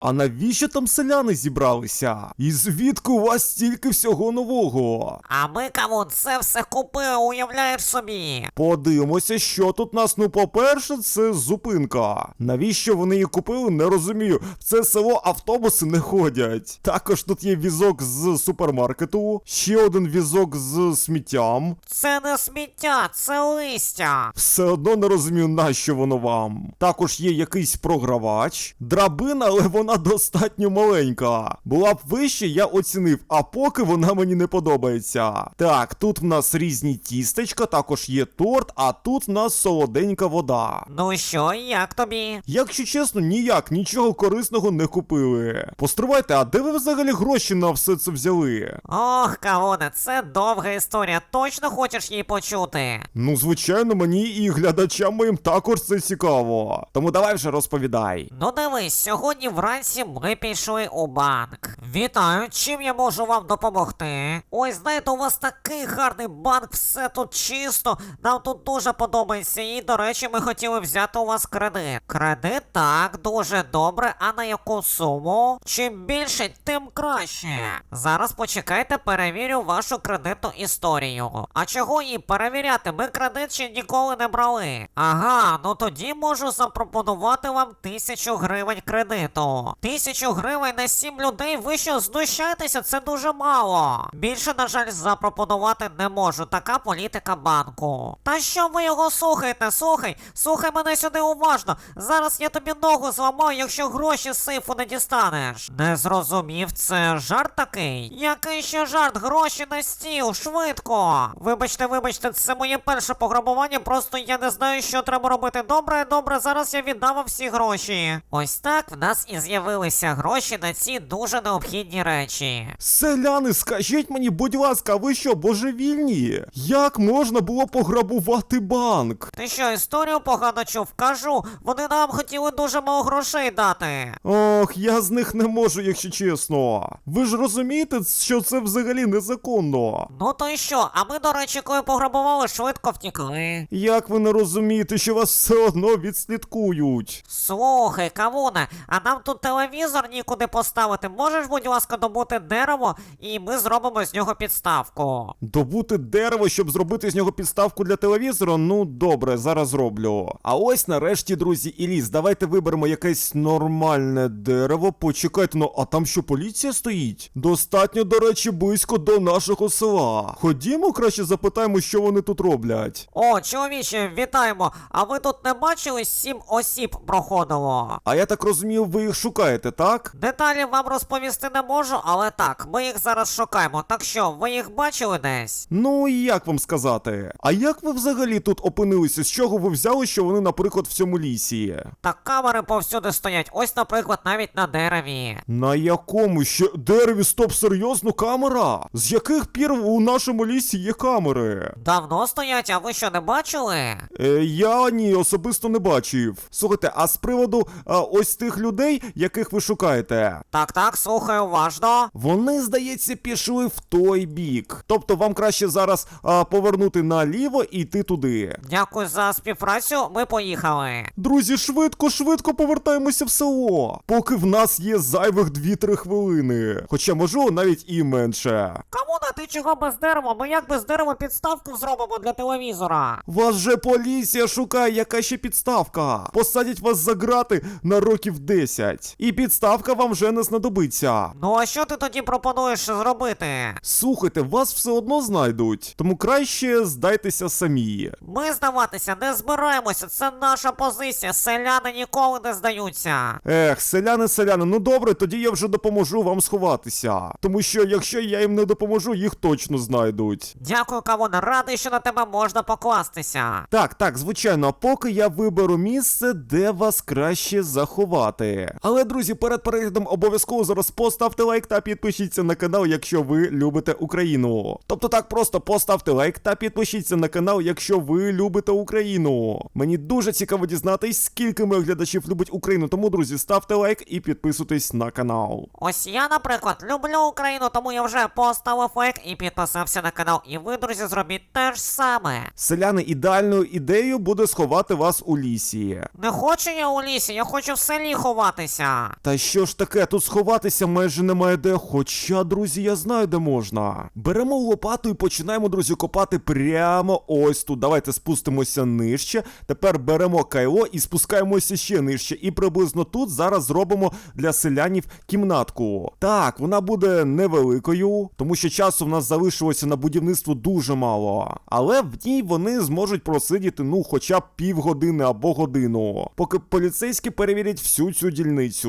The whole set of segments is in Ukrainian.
А навіщо там селяни зібралися? І звідки у вас стільки всього нового? А ми, кавун, це все купили, уявляєш собі. Подивимося, що тут нас. Ну, по-перше, це зупинка. Навіщо вони її купили, не розумію. В це село автобуси не ходять. Також тут є візок з супермаркету, ще один візок з сміттям. Це не сміття, це листя. Все одно не розумію, нащо воно вам. Також є якийсь програвач, драбина, але вона достатньо маленька. Була б вище, я оцінив, а поки вона мені не подобається. Так, тут в нас різні тістечка, також є торт, а тут в нас солоденька вода. Ну що, як тобі? Якщо чесно, ніяк нічого корисного не купили. Постривайте, а де ви взагалі гроші на все це взяли? Ох, кавуне, це довга історія. Точно хочеш її почути? Ну, звичайно, мені і глядачам моїм також це цікаво. Тому давай вже розповідай. Ну дивись, сьогодні вранці ми пішли у банк. Вітаю, чим я можу вам допомогти? Ой, знаєте, у вас такий гарний банк, все тут чисто. Нам тут дуже подобається. І, до речі, ми хотіли взяти у вас кредит. Кредит так, дуже добре. А на яку суму? Чим більше, тим краще. Зараз почекайте, перевірю вашу кредитну історію. А чого її перевіряти? Ми кредит ще ніколи не брали. Ага, ну тоді можу запропонувати вам тисячу гривень кредиту. Тисячу гривень на сім людей. Ви що знущаєтеся? Це дуже мало. Більше, на жаль, запропонувати не можу. Така політика банку. Та що ви його слухаєте? Слухай, слухай мене сюди уважно. Зараз я тобі ногу зламаю, якщо гроші з сейфу не дістанеш. Не зрозумів, це жарт такий? Який ще жарт? Гроші на стіл, швидко. Вибачте, вибачте, це моє перше пограбування, просто я не знаю, що треба робити. Добре, добре, зараз я віддам вам всі гроші. Ось так в нас і з'явилися гроші на ці дуже необхідні речі. Селяни, скажіть мені, будь ласка, ви що, божевільні? Як можна було пограбувати банк? Ти що, історію погано чув? Кажу, вони нам хотіли дуже мало грошей дати. Ох, я з них не можу, якщо чесно. Ви ж розумієте, що це взагалі незаконно. Ну то й що? А ми, до речі, коли пограбували, швидко втікли. Як ви не розумієте, що вас все одно відслідкують? Слухай, кавуне, а нам тут телевізор нікуди поставити. Можеш, будь ласка, добути дерево, і ми зробимо з нього підставку. Добути дерево, щоб зробити з нього підставку для телевізора? Ну добре, зараз зроблю. А ось нарешті, друзі, і ліс, давайте виберемо якесь нормальне дерево. Почекайте, ну а там що поліція стоїть? Достатньо, до речі, близько до нашого села. Ходімо, краще запитаємо, що вони тут роблять. О, чоловіче, вітаємо! А ви тут не бачили сім осіб проходило? А я так розумію, ви їх шукаєте, так? Деталі вам розповісти не можу, але так, ми їх зараз шукаємо. Так що, ви їх бачили десь? Ну і як вам сказати? А як ви взагалі тут опинилися? З чого ви взяли, що вони, наприклад, в цьому лісі? Так камери повсюди стоять. Ось, наприклад, навіть на дереві. На якому ще дереві стоп серйозно камера? З яких пір у нашому лісі є камери? Давно стоять, а ви що не бачили? Е, я ні, особисто не бачив. Слухайте, а з приводу а, ось тих людей, яких ви шукаєте, Так, так, слухаю уважно. вони, здається, пішли в той бік. Тобто вам краще зараз а, повернути наліво і йти туди. Дякую за співпрацю, ми поїхали. Друзі, швидко, швидко повертаємося в село, поки в нас є зайвих 2-3 хвилини. Хоча можливо навіть і менше. Камона, ти чого без дерева? Ми як без дерева підставку зробимо для телевізора? Вас же поліція шукає, яка ще підставка. Посадять вас за грати на років 10. І підставка вам вже не знадобиться. Ну а що ти тоді пропонуєш зробити? Слухайте, вас все одно знайдуть, тому краще здайтеся самі. Ми здаватися не збираємося, це наша позиція. Селяни ніколи не здаються. Ех, селяни, селяни, ну добре, тоді я вже допоможу вам сховатися. Тому що якщо я їм не допоможу, їх точно знайдуть. Дякую, Кавуна, радий, що на тебе можна покластися. Так, так, звичайно, а поки я виберу місце, де вас краще заховати. Але, друзі, перед переглядом обов'язково зараз поставте лайк та підпишіться на канал, якщо ви любите Україну. Тобто так просто поставте лайк та підпишіться на канал, якщо ви любите Україну. Мені дуже цікаво дізнатись, скільки моїх глядачів любить Україну. Тому, друзі, ставте лайк і підписуйтесь на канал. Ось я, наприклад, люблю Україну, тому я вже поставив лайк і підписався на канал. І ви, друзі, зробіть те ж саме. Селяни, ідеальною ідеєю буде сховати вас у лісі. Не хочу я у лісі, я хочу в селі ховатися. Сховатися. Та що ж таке, тут сховатися майже немає де. Хоча, друзі, я знаю, де можна. Беремо лопату і починаємо, друзі, копати прямо ось тут. Давайте спустимося нижче. Тепер беремо кайло і спускаємося ще нижче. І приблизно тут зараз зробимо для селянів кімнатку. Так, вона буде невеликою, тому що часу в нас залишилося на будівництво дуже мало. Але в ній вони зможуть просидіти, ну, хоча б півгодини або годину. Поки поліцейські перевірять всю цю дільницю.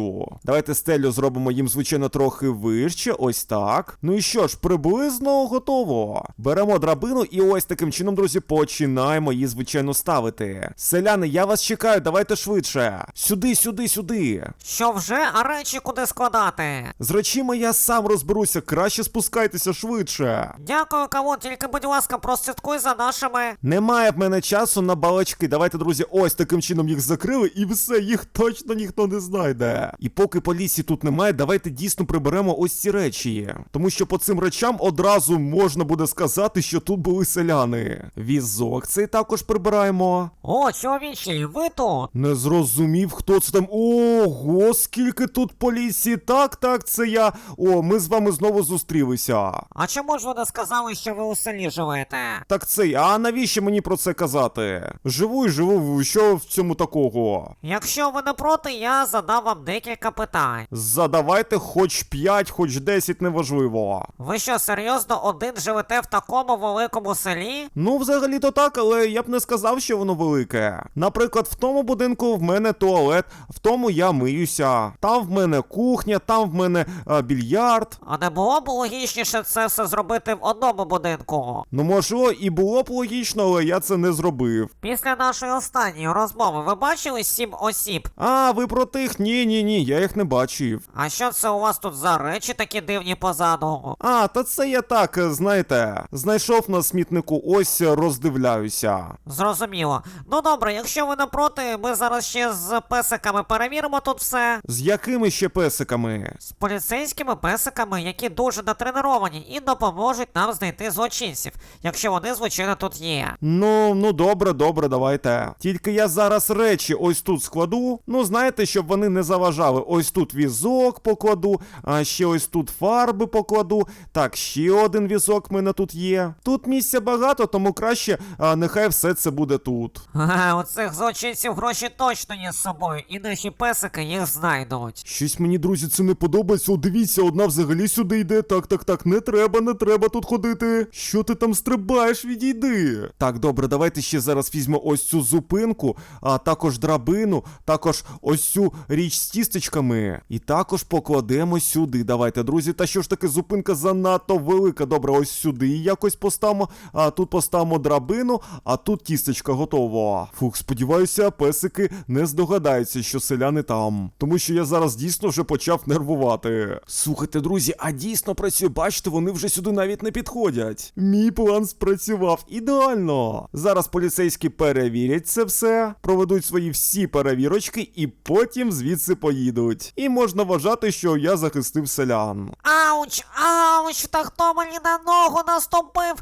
Давайте стелю зробимо їм, звичайно, трохи вище, ось так. Ну і що ж, приблизно готово. Беремо драбину і ось таким чином, друзі, починаємо її, звичайно, ставити. Селяни, я вас чекаю, давайте швидше. Сюди, сюди, сюди. Що вже, а речі куди складати? З речима я сам розберуся, краще спускайтеся швидше. Дякую, кавун, тільки, будь ласка, прослідкуй за нашими. Немає в мене часу на балачки. Давайте, друзі, ось таким чином їх закрили, і все, їх точно ніхто не знайде. І поки поліції тут немає, давайте дійсно приберемо ось ці речі. Тому що по цим речам одразу можна буде сказати, що тут були селяни. Візок цей також прибираємо. О, чоловічі, ви тут? Не зрозумів, хто це там. Ого, скільки тут поліції. Так, так, це я. О, ми з вами знову зустрілися. А чому ж ви не сказали, що ви у селі живете? Так цей, а навіщо мені про це казати? Живу і живу, що в цьому такого? Якщо ви не проти, я задам вам декілька питань. Задавайте хоч 5, хоч 10, неважливо. Ви що, серйозно один живете в такому великому селі? Ну, взагалі-то так, але я б не сказав, що воно велике. Наприклад, в тому будинку в мене туалет, в тому я миюся. Там в мене кухня, там в мене а, більярд. А не було б логічніше це все зробити в одному будинку? Ну, можливо, і було б логічно, але я це не зробив. Після нашої останньої розмови ви бачили сім осіб? А, ви про тих? Ні, ні, ні, ні, я їх не бачив. А що це у вас тут за речі такі дивні позаду? А, та це я так, е, знаєте, знайшов на смітнику, ось е, роздивляюся. Зрозуміло. Ну добре, якщо ви не проти, ми зараз ще з песиками перевіримо тут все. З якими ще песиками? З поліцейськими песиками, які дуже натреновані і допоможуть нам знайти злочинців, якщо вони, звичайно, тут є. Ну, ну добре, добре, давайте. Тільки я зараз речі ось тут складу. Ну, знаєте, щоб вони не заважали. Ось тут візок покладу, а ще ось тут фарби покладу. Так, ще один візок в мене тут є. Тут місця багато, тому краще, а нехай все це буде тут. Ага, у цих злочинців гроші точно є з собою, і наші песики їх знайдуть. Щось мені, друзі, це не подобається. О, дивіться, одна взагалі сюди йде. Так, так, так, не треба, не треба тут ходити. Що ти там стрибаєш, відійди. Так, добре, давайте ще зараз візьмемо ось цю зупинку, а також драбину, також ось цю річ з тістечками. І також покладемо сюди. Давайте, друзі. Та що ж таки, зупинка занадто велика. Добре, ось сюди якось поставимо. А тут поставимо драбину, а тут тістечка готово. Фух, сподіваюся, песики не здогадаються, що селяни там. Тому що я зараз дійсно вже почав нервувати. Слухайте, друзі, а дійсно працює, бачите, вони вже сюди навіть не підходять. Мій план спрацював ідеально. Зараз поліцейські перевірять це все, проведуть свої всі перевірочки і потім звідси поїдуть. І можна вважати, що я захистив селян. Ауч, ауч, та хто мені на ногу наступив?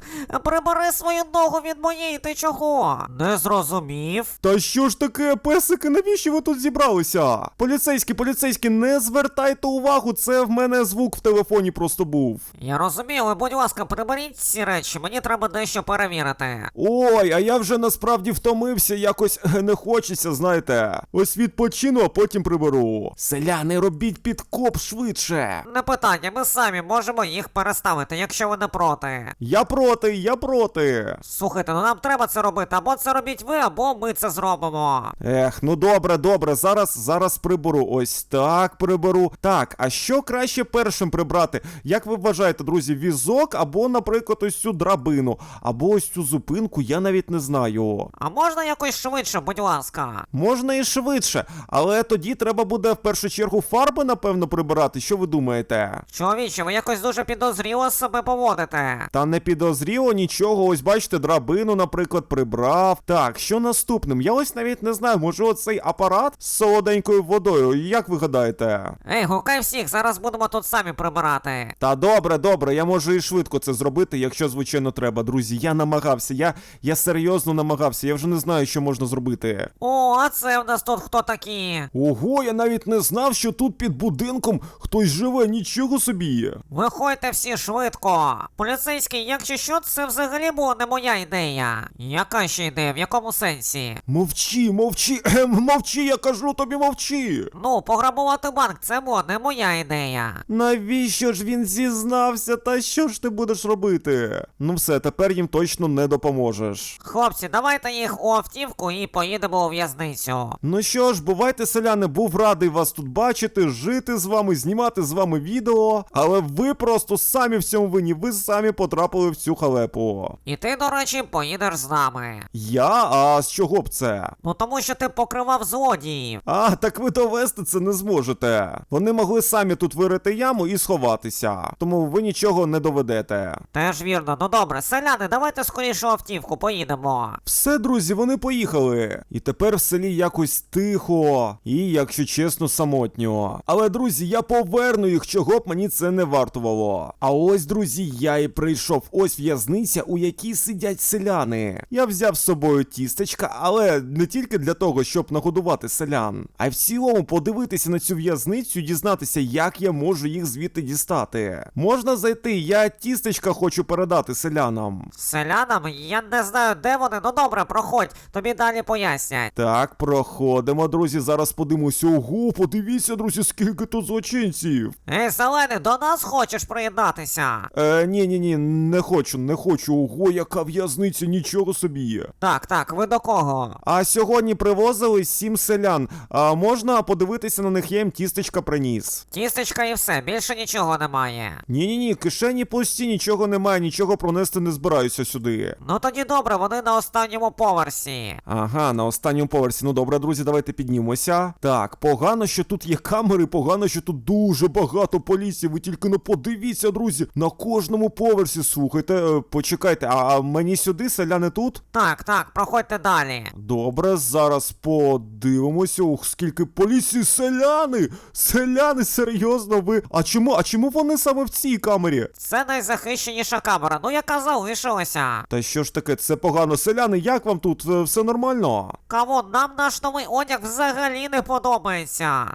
Прибери свою ногу від моєї, ти чого? Не зрозумів. Та що ж таке, песики, навіщо ви тут зібралися? Поліцейські, поліцейські, не звертайте увагу, це в мене звук в телефоні просто був. Я розумію, але будь ласка, приберіть ці речі, мені треба дещо перевірити. Ой, а я вже насправді втомився, якось е, не хочеться, знаєте. Ось відпочину, а потім приберу. Селяни, робіть підкоп швидше. Не питання, ми самі можемо їх переставити, якщо ви не проти. Я проти, я проти. Слухайте, ну нам треба це робити, або це робіть ви, або ми це зробимо. Ех, ну добре, добре, зараз, зараз приберу. Ось так приберу. Так, а що краще першим прибрати? Як ви вважаєте, друзі, візок або, наприклад, ось цю драбину, або ось цю зупинку, я навіть не знаю. А можна якось швидше, будь ласка? Можна і швидше, але тоді треба буде в першу чергу фарби, напевно, прибирати. Що ви думаєте? Чоловіче, ви якось дуже підозріло себе поводите. Та не підозріло нічого, ось бачите, драбину, наприклад, прибрав. Так, що наступним? Я ось навіть не знаю, може оцей апарат з солоденькою водою. Як ви гадаєте? Ей, гукай всіх, зараз будемо тут самі прибирати. Та добре, добре, я можу і швидко це зробити, якщо звичайно треба, друзі. Я намагався, я, я серйозно намагався, я вже не знаю, що можна зробити. О, а це в нас тут хто такі? Ого, я навіть навіть не знав, що тут під будинком хтось живе, нічого собі. є. Виходьте всі швидко. Поліцейський, якщо що, це взагалі була не моя ідея. Яка ще ідея? В якому сенсі? Мовчи, мовчи, ем, мовчи, я кажу тобі мовчи. Ну, пограбувати банк це була не моя ідея. Навіщо ж він зізнався? Та що ж ти будеш робити? Ну все, тепер їм точно не допоможеш. Хлопці, давайте їх у автівку і поїдемо у в'язницю. Ну що ж, бувайте, селяни, був радий вас тут бачити, жити з вами, знімати з вами відео. Але ви просто самі в цьому винні, ви самі потрапили в цю халепу. І ти, до речі, поїдеш з нами. Я? А з чого б це? Ну тому що ти покривав злодіїв. А, так ви довести це не зможете. Вони могли самі тут вирити яму і сховатися, тому ви нічого не доведете. Теж вірно, ну добре, селяни, давайте скоріше автівку поїдемо. Все, друзі, вони поїхали. І тепер в селі якось тихо, і, якщо чесно, самотньо. Але, друзі, я поверну їх, чого б мені це не вартувало. А ось, друзі, я і прийшов. Ось в'язниця, у якій сидять селяни. Я взяв з собою тістечка, але не тільки для того, щоб нагодувати селян, а й в цілому подивитися на цю в'язницю дізнатися, як я можу їх звідти дістати. Можна зайти, я тістечка хочу передати селянам. Селянам, я не знаю, де вони, ну добре, проходь, тобі далі пояснять. Так, проходимо, друзі. Зараз подивимося. Ого, подивіться, друзі, скільки тут злочинців. Ей, зелений, до нас хочеш приєднатися? Е, ні, ні, ні, не хочу, не хочу. Ого, яка в'язниця, нічого собі. є. Так, так, ви до кого? А сьогодні привозили сім селян. А можна подивитися на них, я їм тістечка приніс. Тістечка і все, більше нічого немає. Ні, ні, ні, кишені пусті, нічого немає, нічого пронести не збираюся сюди. Ну тоді добре, вони на останньому поверсі. Ага, на останньому поверсі. Ну добре, друзі, давайте піднімемося. Так, погано, що тут є камери, погано, що тут дуже багато поліції. Ви тільки не подивіться, друзі. На кожному поверсі. Слухайте, е, почекайте, а, мені сюди, селяни тут? Так, так, проходьте далі. Добре, зараз подивимося. Ух, скільки поліції, селяни! Селяни, серйозно, ви. А чому? А чому вони саме в цій камері? Це найзахищеніша камера, ну яка залишилася. Та що ж таке, це погано. Селяни, як вам тут? Е, Все нормально? Кавун, нам наш новий одяг взагалі не подобається.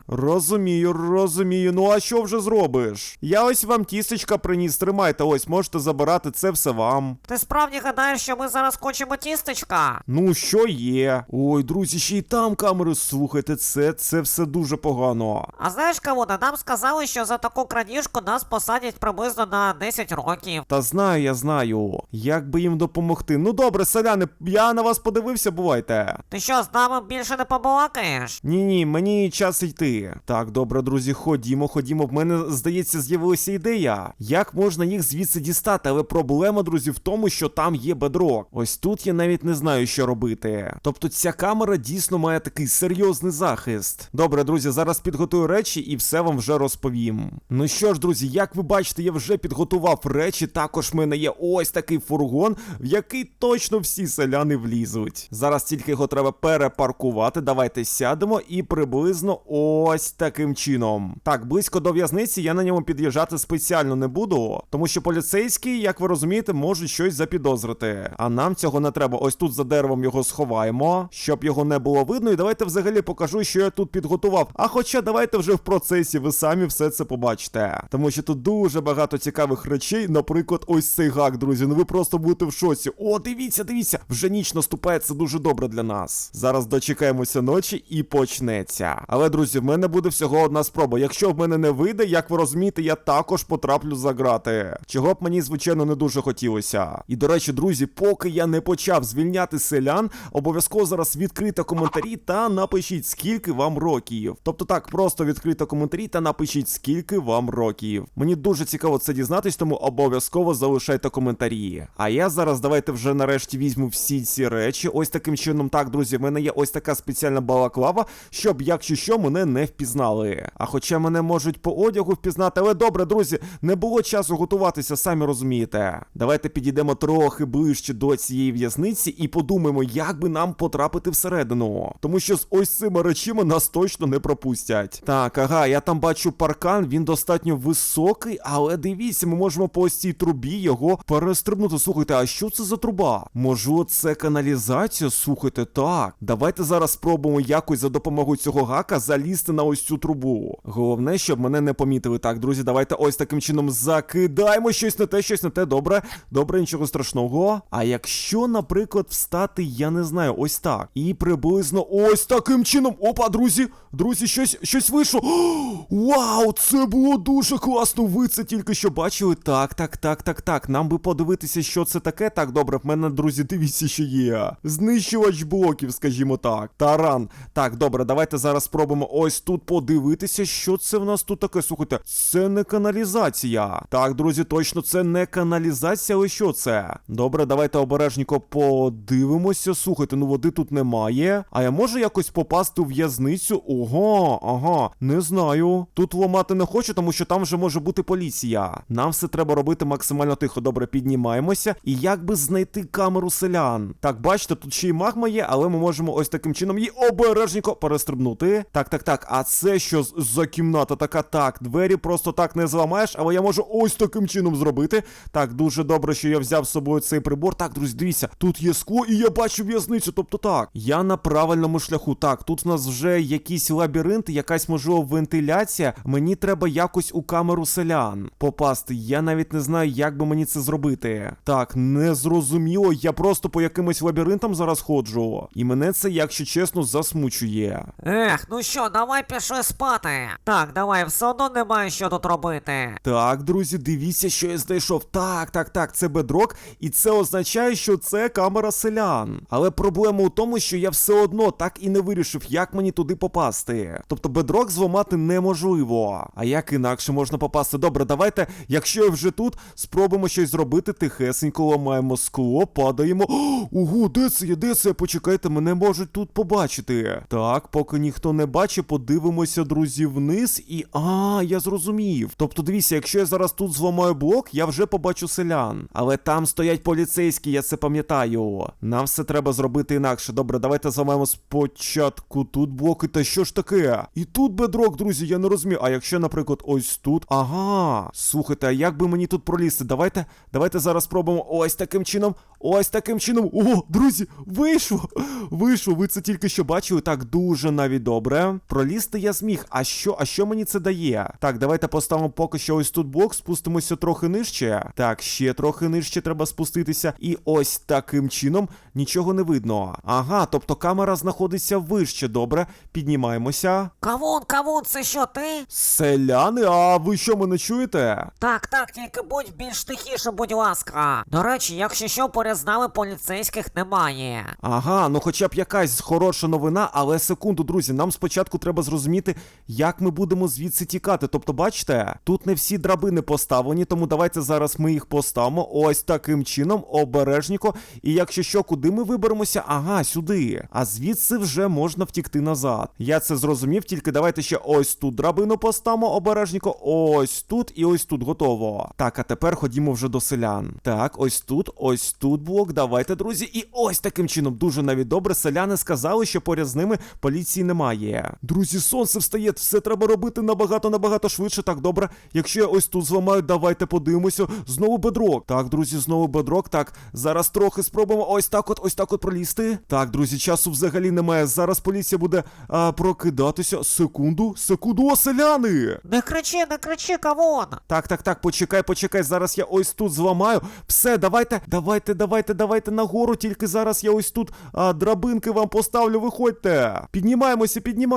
Розумію, розумію. Ну а що вже зробиш? Я ось вам тістечка приніс, тримайте, ось можете забирати це все вам. Ти справді гадаєш, що ми зараз хочемо тістечка? Ну, що є? Ой, друзі, ще й там камери. Слухайте, це, це все дуже погано. А знаєш, Кавуна, нам сказали, що за таку крадіжку нас посадять приблизно на 10 років. Та знаю, я знаю. Як би їм допомогти? Ну добре, селяни, я на вас подивився, бувайте. Ти що, з нами більше не побалакаєш? Ні, ні, мені час йти. Так, добре, друзі, ходімо, ходімо. В мене, здається, з'явилася ідея. Як можна їх звідси дістати? Але проблема, друзі, в тому, що там є бедрок. Ось тут я навіть не знаю, що робити. Тобто ця камера дійсно має такий серйозний захист. Добре, друзі, зараз підготую речі і все вам вже розповім. Ну що ж, друзі, як ви бачите, я вже підготував речі. Також в мене є ось такий фургон, в який точно всі селяни влізуть. Зараз тільки його треба перепаркувати. Давайте сядемо і приблизно ось таким чином. Так, близько до в'язниці я на ньому під'їжджати спеціально не буду, тому що поліцейські, як ви розумієте, можуть щось запідозрити. А нам цього не треба. Ось тут за деревом його сховаємо, щоб його не було видно. І давайте взагалі покажу, що я тут підготував. А хоча давайте вже в процесі, ви самі все це побачите. Тому що тут дуже багато цікавих речей. Наприклад, ось цей гак, друзі. Ну ви просто будете в шоці. О, дивіться, дивіться, вже ніч наступає, це дуже добре для нас. Зараз дочекаємося ночі і почнеться. Але, друзі, в мене буде всього одна спроба. Якщо в мене не вийде, як ви розумієте, я також потраплю за грати. Чого б мені, звичайно, не дуже хотілося. І до речі, друзі, поки я не почав звільняти селян, обов'язково зараз відкрийте коментарі та напишіть, скільки вам років. Тобто так, просто відкрийте коментарі та напишіть, скільки вам років. Мені дуже цікаво це дізнатись, тому обов'язково залишайте коментарі. А я зараз давайте вже нарешті візьму всі ці речі. Ось таким чином, так, друзі, в мене є ось така спеціальна балаклава, щоб, якщо що, мене не впізнали. А хоча мене можуть по одягу впізнати, але добре, друзі, не було часу готуватися, самі розумієте. Давайте підійдемо трохи ближче до цієї в'язниці і подумаємо, як би нам потрапити всередину. Тому що з ось цими речима нас точно не пропустять. Так, ага, я там бачу паркан, він достатньо високий, але дивіться, ми можемо по ось цій трубі його перестрибнути. Слухайте, а що це за труба? Можу, це каналізація? Слухайте, так. Давайте зараз спробуємо якось за допомогою цього гака залізти на ось цю трубу. Головне, щоб мене не помітили. Так, друзі, давайте ось таким чином закидаємо щось не те, щось не те. Добре, добре, нічого страшного. А якщо, наприклад, встати, я не знаю, ось так. І приблизно ось таким чином. Опа, друзі, друзі, щось, щось вийшло. Вау, це було дуже класно. Ви це тільки що бачили. Так, так, так, так, так. Нам би подивитися, що це таке. Так, добре, в мене, друзі, дивіться, що є. Знищувач блоків, скажімо так. Таран. Так, добре, давайте зараз спробуємо ось тут подивитися, що це в нас тут таке. Слухайте, це не каналізація. Так, друзі, точно це не каналізація, але що це? Добре, давайте обережненько подивимося. Слухайте, ну води тут немає. А я можу якось попасти у в'язницю? Ого, ага, не знаю. Тут ламати не хочу, тому що там вже може бути поліція. Нам все треба робити максимально тихо. Добре, піднімаємося. І як би знайти камеру селян? Так, бачите, тут ще й магма є, але ми можемо ось таким чином її обережненько перестрибнути. Так, так, так. А це що за кімната така? Так, двері просто так не зламаєш, але я можу ось таким чином зробити. Так, дуже добре, що я взяв з собою цей прибор. Так, друзі, дивіться, тут є скло, і я бачу в'язницю. Тобто так, я на правильному шляху. Так, тут в нас вже якісь лабіринти, якась можливо вентиляція. Мені треба якось у камеру селян попасти. Я навіть не знаю, як би мені це зробити. Так, не зрозуміло. Я просто по якимось лабіринтам зараз ходжу. І мене це, якщо чесно, засмучує. Ех, ну що, давай пішли спати. Так, давай, все одно немає що тут робити. Так, друзі, дивіться, що я знайшов. Так, так, так, це бедрок, і це означає, що це камера селян. Але проблема у тому, що я все одно так і не вирішив, як мені туди попасти. Тобто бедрок зламати неможливо. А як інакше можна попасти? Добре, давайте, якщо я вже тут, спробуємо щось зробити. Тихесенько ламаємо скло, падаємо. Ого, де це є? Де це? Почекайте, мене можуть тут побачити. Так, поки ніхто не бачить, подивимося, друзі, вниз і. А, я зрозумів. Тобто, дивіться, якщо я зараз тут зламаю блок, я вже побачу селян. Але там стоять поліцейські, я це пам'ятаю. Нам все треба зробити інакше. Добре, давайте зламаємо спочатку тут блоки. Та що ж таке? І тут бедрок, друзі, я не розумію. А якщо, наприклад, ось тут. Ага. Слухайте, а як би мені тут пролізти? Давайте, давайте зараз спробуємо ось таким чином. Ось таким чином. О, друзі, вийшло! Вийшло, ви це тільки що бачили. Так, дуже навіть добре. Пролізти я зміг. А що, а що мені це дає? Так, давайте поставимо поки що ось тут блок, спустимося трохи нижче. Так, ще трохи нижче треба спуститися. І ось таким чином нічого не видно. Ага, тобто камера знаходиться вище. Добре, піднімаємося. Кавун, кавун, це що ти? Селяни, а ви що мене чуєте? Так, так, тільки будь більш тихіше, будь ласка. До речі, якщо що, поряд з нами поліцейських немає. Ага, ну хоча б якась хороша новина, але секунду, друзі, нам спочатку треба зрозуміти, як ми будемо звідси тікати. Тобто, бачите, тут не всі драбини поставлені, тому давайте зараз ми їх поставимо ось таким чином, обережніко. І якщо що, куди ми виберемося? Ага, сюди. А звідси вже можна втікти назад. Я це зрозумів, тільки давайте ще ось тут драбину поставимо обережніко. Ось тут і ось тут готово. Так, а тепер ходімо вже до селян. Так, ось тут, ось тут блок. Давайте, друзі, і ось таким чином. Дуже навіть добре. Селяни сказали, що поряд з ними поліції немає. Друзі, сонце встає, все треба робити набагато набагато швидше. Так, добре. Якщо я ось тут зламаю, давайте подивимося. Знову бедрок. Так, друзі, знову бедрок. Так, зараз трохи спробуємо ось так от, ось так от пролізти. Так, друзі, часу взагалі немає. Зараз поліція буде а, прокидатися. Секунду, секунду, о, селяни! Не кричи, не кричи, кавун. Так, так, так, почекай, почекай. Зараз я ось тут зламаю. Все, давайте, давайте, давайте, давайте нагору. Тільки зараз я ось тут а, драбинки вам поставлю. Виходьте. Піднімаємося, піднімаємося.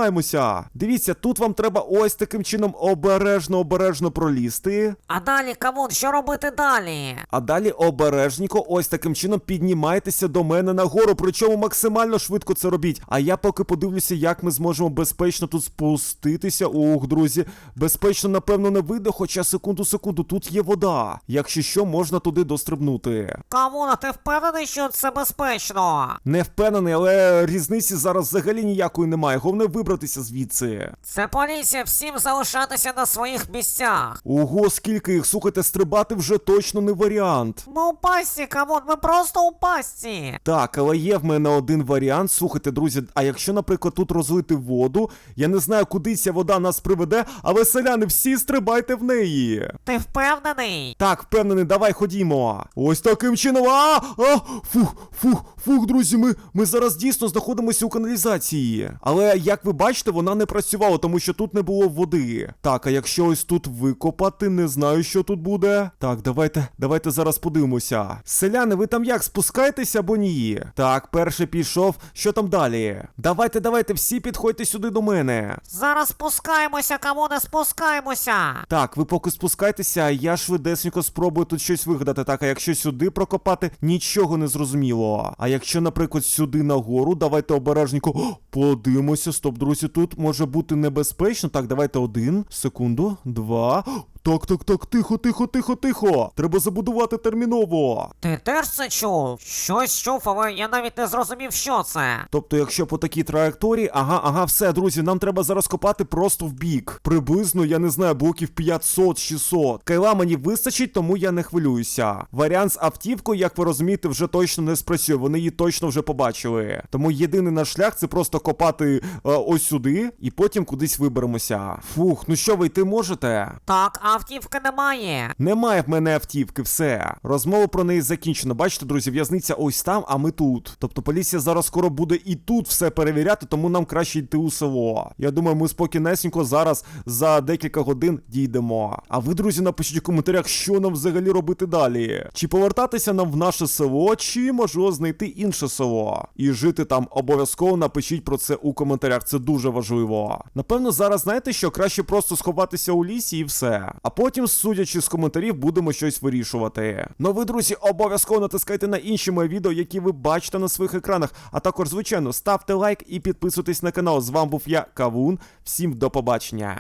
Дивіться, тут вам треба ось таким чином обережно, обережно пролізти. А далі, кавун, що робити далі? А далі обережніко, ось таким чином піднімайтеся до мене нагору, причому максимально швидко це робіть. А я поки подивлюся, як ми зможемо безпечно тут спуститися. Ох, друзі, безпечно, напевно, не вийде, хоча секунду, секунду, тут є вода. Якщо що, можна туди дострибнути. Кавун, а ти впевнений, що це безпечно? Не впевнений, але різниці зараз взагалі ніякої немає. Головне вибратися звідси. Це поліція, всім залишатися на своїх місцях. Ого, скільки їх, слухайте, стрибати вже точно не варіант. Ми у пастці, кавун, ми просто у пастці. Так, але є в мене один варіант. Слухайте, друзі, а якщо, наприклад, тут розлити воду, я не знаю, куди ця вода нас приведе, але селяни, всі стрибайте в неї. Ти впевнений? Так, впевнений, давай ходімо. Ось таким чином. А! А! Фух, фух, фух, друзі, ми, ми зараз дійсно знаходимося у каналізації. Але як ви бачите, вона не працювала, тому що тут не було води. Так, а якщо ось тут викопати, не знаю, що тут буде. Так, давайте, давайте зараз подивимося. Селяни, ви там як спускаєтесь або ні? Так, перший пішов. Що там далі? Давайте, давайте, всі підходьте сюди до мене. Зараз спускаємося, кому не спускаємося. Так, ви поки спускайтеся, а я швидесенько спробую тут щось вигадати. Так, а якщо сюди прокопати, нічого не зрозуміло. А якщо, наприклад, сюди нагору, давайте обережненько. О, подивимося, стоп, друзі, тут може бути небезпечно. Так, давайте один, секунду, два. Так, так, так, тихо, тихо, тихо, тихо. Треба забудувати терміново. Ти теж це чув? Щось чув, але я навіть не зрозумів, що це. Тобто, якщо по такій траєкторії, ага, ага, все, друзі, нам треба зараз копати просто в бік. Приблизно, я не знаю, блоків 500-600. Кайла мені вистачить, тому я не хвилююся. Варіант з автівкою, як ви розумієте, вже точно не спрацює. Вони її точно вже побачили. Тому єдиний наш шлях це просто копати е, ось сюди і потім кудись виберемося. Фух, ну що ви йти можете? Так, автівки немає. Немає в мене автівки, все. Розмова про неї закінчена. Бачите, друзі, в'язниця ось там, а ми тут. Тобто поліція зараз скоро буде і тут все перевіряти, тому нам краще йти у село. Я думаю, ми спокійнесенько зараз за декілька годин дійдемо. А ви, друзі, напишіть у коментарях, що нам взагалі робити далі. Чи повертатися нам в наше село, чи можливо знайти інше село. І жити там обов'язково напишіть про це у коментарях. Це дуже важливо. Напевно, зараз знаєте, що краще просто сховатися у лісі і все. А потім, судячи з коментарів, будемо щось вирішувати. Ну ви, друзі, обов'язково натискайте на інші мої відео, які ви бачите на своїх екранах. А також, звичайно, ставте лайк і підписуйтесь на канал. З вами був я, Кавун. Всім до побачення.